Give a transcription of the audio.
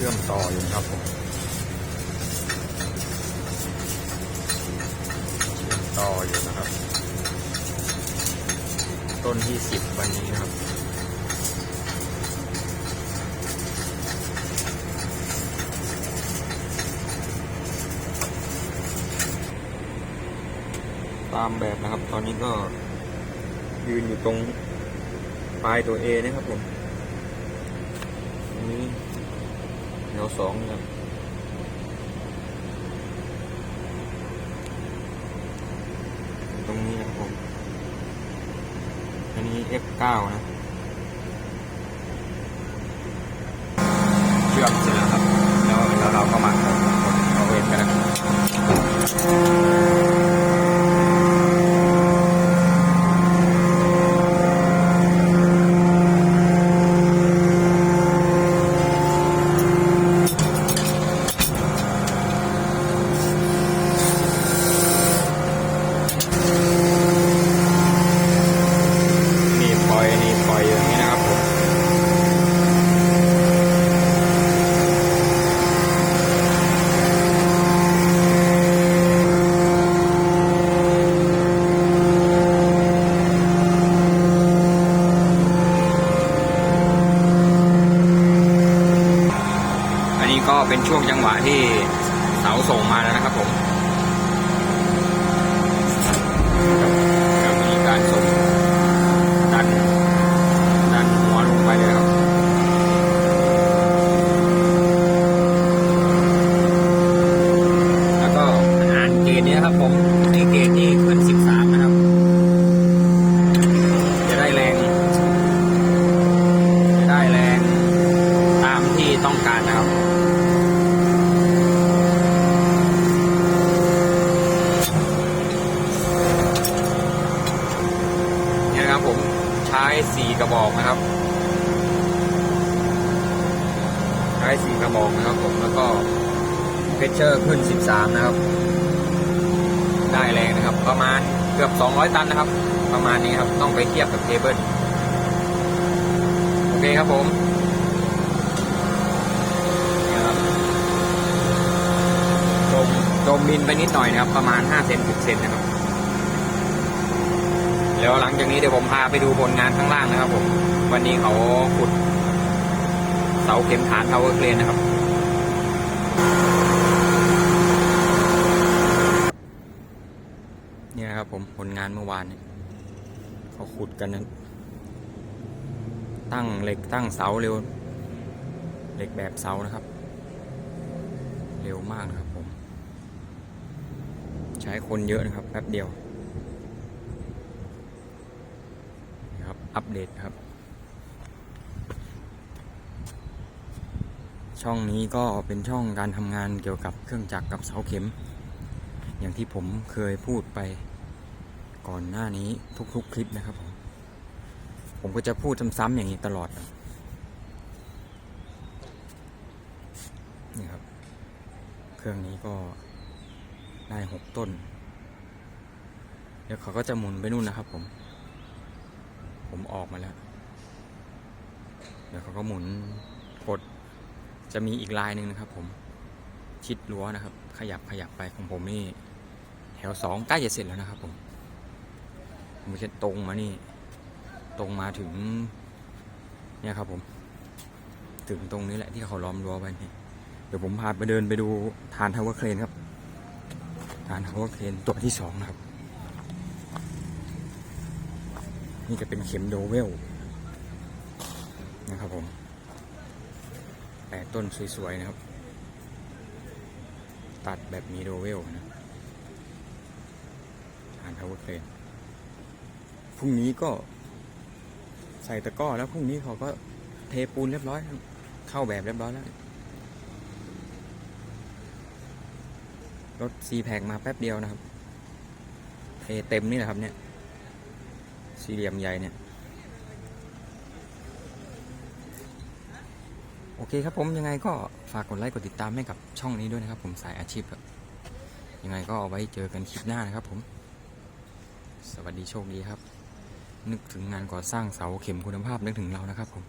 ชื่อมต่ออยู่ครับผมเชื่อมต่ออยู่นะครับ ต้นที่สิบวันนี้นะครับตามแบบนะครับ ตอนนี้ก็ยืนอยู่ตรงปลายตัว A นะครับผม แนวสองครับตรงนี้นะครับผม อันนี้ F9 นะเชื่อมเสร็จแล้วแล้วเราก็มากดกดเอาเองกันนะครับนี่ปล่อยนี่ปล่อยอย่างนี้นะครับผม อันนี้ก็ เป็นช่วงจังหวะที่เสาส่งมาแล้วนะครับผมเดี๋ยวมีการส่งดันดันหัวลงไปเลยครับ แล้วก็อ่านเกณฑ์นี้นะครับผมนี่เกณฑ์ที่ขึ้น 13 นะครับ จะได้แรง จะได้แรงตามที่ต้องการนะครับ เนี่ยนะครับผมใช้ สี่กระบอกนะครับใช้สี่กระบอกนะครับผมแล้วก็เพชเชอร์ขึ้น13นะครับ ได้แรงนะครับ ประมาณเกือบ200ตันนะครับ ประมาณนี้ครับต้องไปเทียบกับเคเบิลโอเคครับผมเนี่ยครับจมจมบินไปนิดหน่อยนะครับ ประมาณ5เซน10เซนนะครับ แล้วหลังจากนี้เดี๋ยวผมพาไปดูผลงานข้างล่างนะครับผมวันนี้เขาขุด เสาเข็มฐานทาวเวอร์เครนนะครับเนี่ยครับผมผลงานเมื่อวานเนี่ยเขาขุดกันนะตั้งเหล็กตั้งเสาเร็ว เหล็กแบบเสานะครับ เร็วมากนะครับผม ใช้คนเยอะนะครับแป๊บเดียว นะครับ อัปเดตครับ ช่องนี้ก็เป็นช่องการทำงานเกี่ยวกับเครื่องจักรกับเสาเข็ม อย่างที่ผมเคยพูดไปก่อนหน้านี้ทุกๆคลิปนะครับผมผมก็จะพูดซ้ำๆอย่างนี้ตลอดนี่ครับ เครื่องนี้ก็ได้หกต้น เดี๋ยวเขาก็จะหมุนไปนู่นนะครับผม ผมออกมาแล้ว เดี๋ยวเขาก็หมุนกด จะมีอีกลายหนึ่งนะครับผม ชิดรั้วนะครับ ขยับขยับไปของผมนี่ แถวสองใกล้จะเสร็จแล้วนะครับ ผมผมจะตรงมานี่ ตรงมาถึง เนี่ยครับผม ถึงตรงนี้แหละที่เขาล้อมรั้วไว้นี่เดี๋ยวผมพาไปเดินไปดูฐานทาวเวอร์เครนครับฐานทาวเวอร์เครนตัวที่สองนะครับ นี่จะเป็นเข็มโดเวลนะครับผมแปดต้นสวยๆนะครับ ตัดแบบมีโดเวลนะฐานทาวเวอร์เครนพรุ่งนี้ก็ใส่ตะก้อแล้วพรุ่งนี้เขาก็เทปูนเรียบร้อย เข้าแบบเรียบร้อยแล้ว รถซีแพกมาแป๊บเดียวนะครับ เทเต็มนี่แหละครับเนี่ย สี่เหลี่ยมใหญ่เนี่ย โอเคครับผมยังไงก็ฝากกดไลค์กดติดตามให้กับช่องนี้ด้วยนะครับ ผมสายอาชีพครับยังไงก็เอาไว้เจอกันคลิปหน้านะครับผม สวัสดีโชคดีครับ นึกถึงงานก่อสร้างเสาเข็มคุณภาพนึกถึงเรานะครับผม